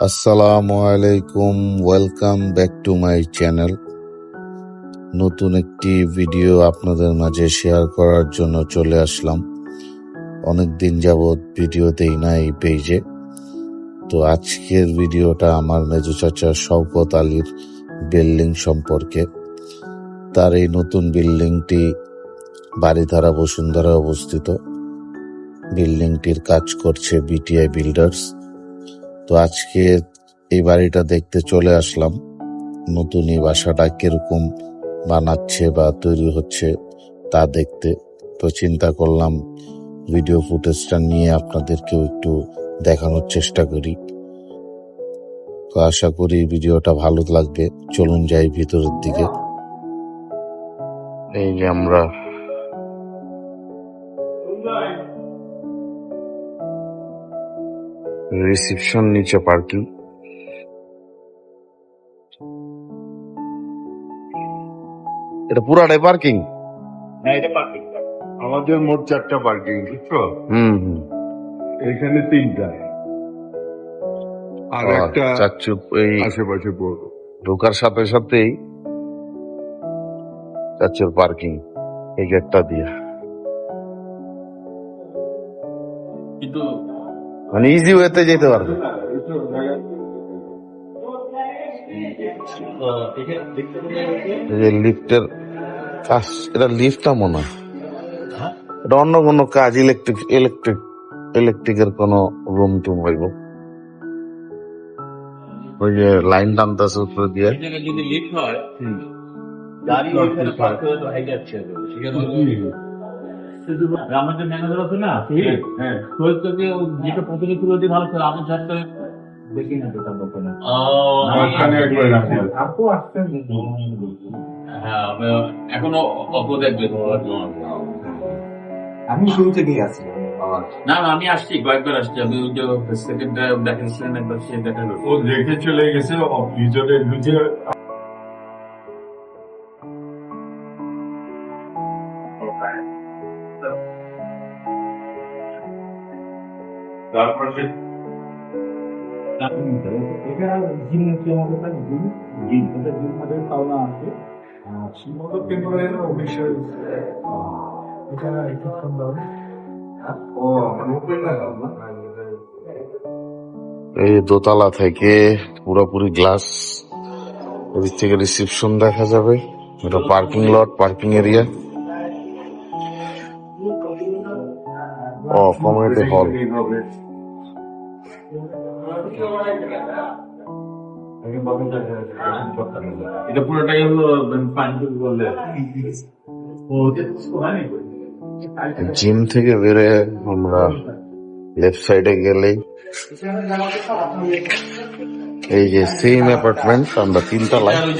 আসসালামু আলাইকুম welcome back to my channel নতুন একটি ভিডিও আপনাদের মাঝে শেয়ার করার জন্য চলে আসলাম। অনেক দিন যাবৎ ভিডিও দেই না এই পেজে তো আজকের ভিডিওটা আমার মেজো চাচা শওকত আলীর বিল্ডিং সম্পর্কে। তার এই নতুন বিল্ডিংটি বাড়িধারা বসুন্ধরা অবস্থিত। বিল্ডিংটির কাজ করছে বিটিআই বিল্ডার্স তো আজকে এই বাড়িটা দেখতে চলে আসলাম। নতুন এই বাসাটা কীরকম বানাচ্ছে বা তৈরি হচ্ছে তা দেখতে। তো চিন্তা করলাম ভিডিও ফুটেজটা নিয়ে আপনাদেরকেও একটু দেখানোর চেষ্টা করি। তো আশা করি ভিডিওটা ভালো লাগবে। চলুন যাই ভিতরের দিকে। এই যে আমরা রিসিপশন নিচে পার্কিং। এটা পুরাটাই পার্কিং? হ্যাঁ এটা পার্কিং। আমাদের মোট চারটা পার্কিং বুঝছ? হুম হুম। এখানে তিনটা। আর একটা চাচ্ছু এই আশেপাশে পড়ব ঢোকার সাথে সাথেই চাচ্ছুর পার্কিং এই গেটটা দিয়ে। কিন্তু মানে ইজি ওয়েতে যেতে পারবে। যে লিফটের কাজ এটা লিফটটা মনে হয়। হ্যাঁ? এটা অন্য কোনো কাজ ইলেকট্রিক ইলেকট্রিক ইলেকট্রিকের কোনো রুম টুম হইব। ওই যে লাইন টানতেছে উপরে দিয়ে। যদি লিফট হয় গাড়ি ওখানে পার্ক করে তো হাইটে যাচ্ছে সেখানে আমাদের ম্যানেজার আছে না? হ্যাঁ। যেটা প্রথমে তুলে দিয়ে ভালো দেখি না তো আপু আসছেন হ্যাঁ আমি- এখনও অপো দেখবে আমি শুরু থেকেই আছি। না না আমি আসছি কয়েকবার আসছি। আমি ওই যে সেকেন্ড দেখাচ্ছিলেন একবার সে দেখা ও দেখে চলে গেছে এই দোতলা থেকে পুরোপুরি গ্লাস ওদিক থেকে রিসিপশন দেখা যাবে। এটা পার্কিং লট পার্কিং এরিয়া ও কমিউনিটি হল। এটা পুরোটাই হলো জিম থেকে বেরে আমরা লেফট সাইডে গেলেই। এই যে সেম অ্যাপার্টমেন্ট আমরা তিনতলায়। ওই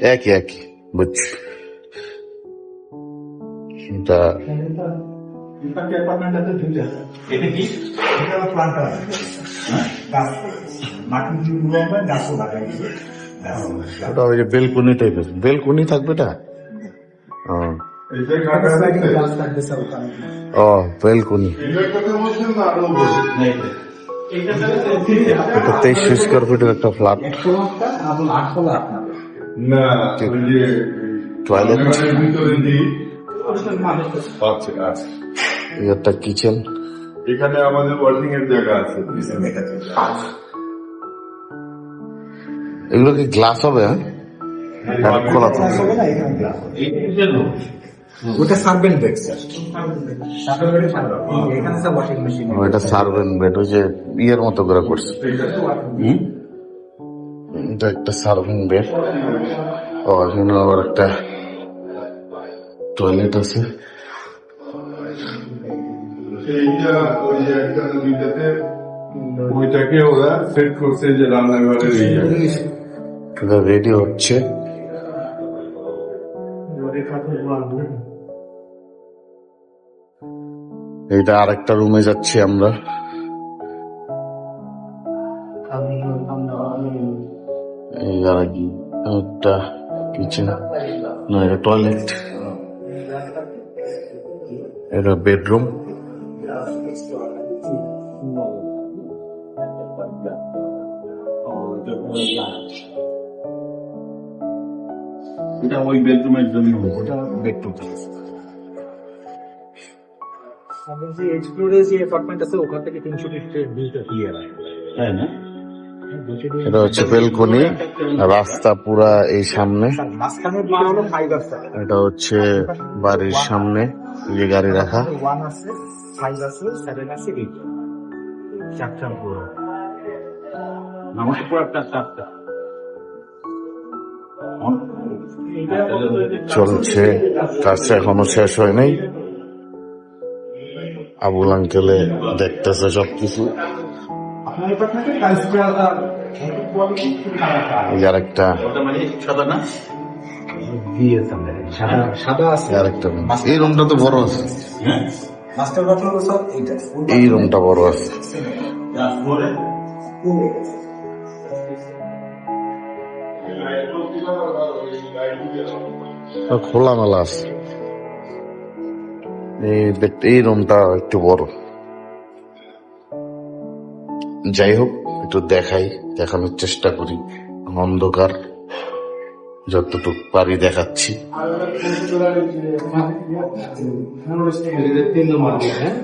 একই একই বুঝছি। এটা এটা কি? এটা প্লান্টার গাছ। মাটি দিয়ে গুলো আমরা গাছও লাগাই। ওটা ওই যে বেলকুনি টাইপের বেলকুনি থাকবে এটা? ও। আছে গাছ বেলকুনি। এটা তেইশ স্কোয়ার ফিটের একটা ফ্ল্যাট টয়লেট আছে আছে একটা কিচেন এখানে আমাদের ওয়ার্কিং এর জায়গা আছে এগুলো কি গ্লাস হবে হ্যাঁ? হ্যাঁ, খোলা তো হবে না এখানে গ্লাস ওটা সার্ভেন্ট বেড স্যার সার্ভেন্ট বেডে সার্ভেন্ট ওই যে ইয়ের মতো করে করছে। হুম? এটা একটা সার্ভিং বেড ও এখানে আবার একটা টয়লেট আছে। এইটা ওই যে একটা দুইটাতে ওইটাকে ওরা সেট করছে যে রান্নাঘরের এই রেডি হচ্ছে। এইটা আরেকটা রুমে যাচ্ছি আমরা। এই আর কি একটা কিচেন না এটা টয়লেট এটা বেডরুম। এটা ওই বেডরুমের জন্য ওটা বেডরুম। আমাদের যে এক্সপ্লোরে যে অ্যাপার্টমেন্ট আছে ওখান থেকে তিনশো তাই না? এটা হচ্ছে বেলকনি রাস্তা পুরা এই সামনে। এটা হচ্ছে বাড়ির সামনে। যে গাড়ি রাখা। ওয়ান আছে ফাইভ আছে সেভেন আছে এইট চারটা পুরো। আমার পুরো একটা চারটা চলছে। কাজটা। এখনও শেষ হয় নাই। আবুল আঙ্কেলে দেখতেছে সবকিছু। আপনার অ্যাপার্টমেন্টে এই যে আরেকটা ওটা সাদা না সাদা সাদা আছে এই রুমটা তো বড় আছে। হ্যাঁ। এই রুমটা বড় আছে। ফ্লোরে খোলামেলা আছে। এই রুমটা একটু বড়। যাই হোক একটু দেখাই দেখানোর চেষ্টা করি। অন্ধকার। যতটুকু পারি দেখাচ্ছি তিন নম্বর হ্যাঁ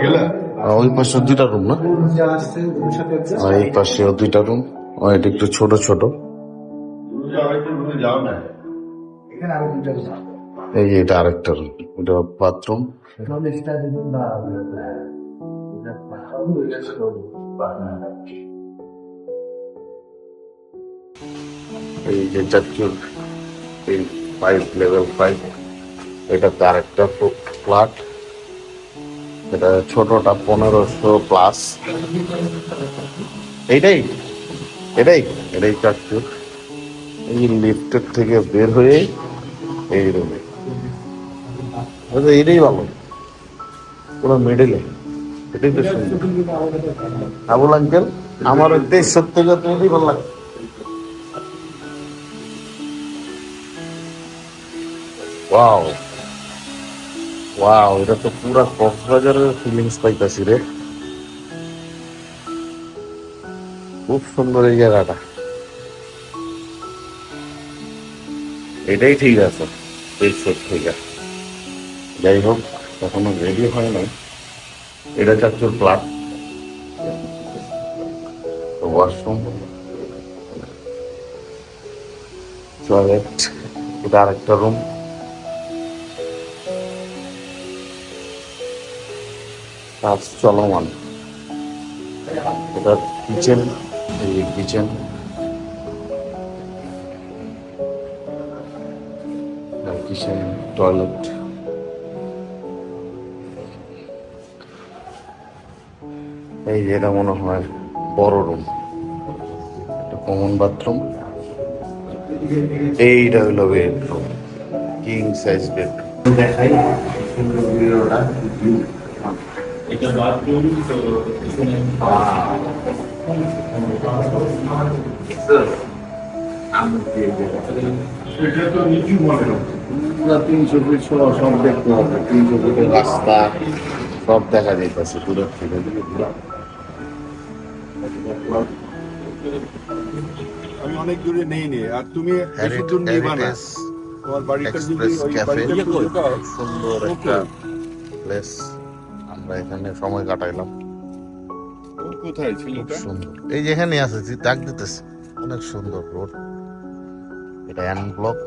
গেলা আর ওই পাশে দুইটা রুম না এই পাশে দুইটা রুম এটা একটু ছোট ছোট যাও না এখানে আরও দুইটা room আছে। এই যে এটা আরেকটা রুম এটা বাথরুম বা এই যে চারচুর এই ফাইভ লেভেল ফাইভ এটাতে আরেকটা ফ্ল্যাট এটা ছোটটা পনেরোশো প্লাস এইটাই এটাই এটাই চারচুর এই লিফটের থেকে বের হয়ে এই রুমে এইটাই ভালো। পুরো মিডিলে এটাই তো সুন্দর। আবুল আঙ্কেল, আমার ওইটাই সত্যি কথা এটাই ভালো লাগে। ওয়াও ওয়াও এটা তো পুরা কক্সবাজারের ফিলিংস পাইতাছি রে। খুব সুন্দর এই জায়গাটা। এটাই ঠিক আছে সেট ঠিক আছে যাই হোক, এখনও রেডি হয় নাই। এটা চাচ্ছুর ফ্ল্যাট ওয়াশরুম টয়লেট এটা আরেকটা রুম কাজ চলমান। এটা কিচেন, এই কিচেন। Kitchen, toilet. এই যে এটা মনে হয় বড় রুম। একটা কমন বাথরুম। এইটা হলো বেডরুম কিং সাইজ বেডরুম দেখাই এটা বাথরুম তো এখানে এটা তো নিচু পুরো তিনশো ফিট সহ সব দেখতে হবে। তিনশো ফিটের রাস্তা সব দেখা যাইতেছে দূরের থেকে। আমি অনেক দূরে নেই নে। আর তুমি নিবা না। তোমার বাড়িটা যদি সুন্দর একটা প্লেস আমরা এখানে সময় কাটাইলাম। কোথায় ছেলেটা সুন্দর। এই যে এখানে আছে ডাক দিতেছে। অনেক সুন্দর রোড। এটা অ্যান ব্লক।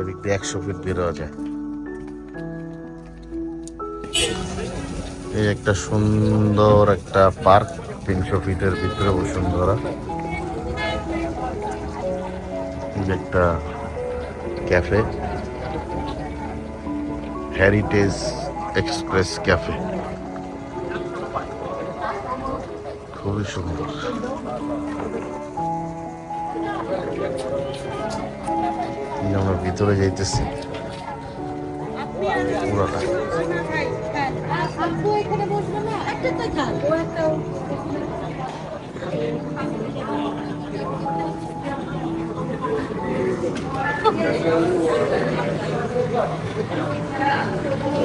এদিক দিয়ে একশো ফিট বেরোয়া যায়। এই একটা সুন্দর একটা পার্ক তিনশো ফিটের ভিতরে বসুন্ধরা। একটা ক্যাফে। Heritage express cafe. খুবই সুন্দর। আমরা ভিতরে যাইতেছি? পুরোটা। বসবে না একটা তো থাক ও একটা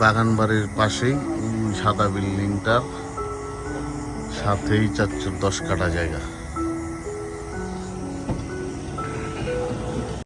বাগান বাড়ির পাশেই সাদা বিল্ডিংটার সাথেই চার দশ কাটা জায়গা।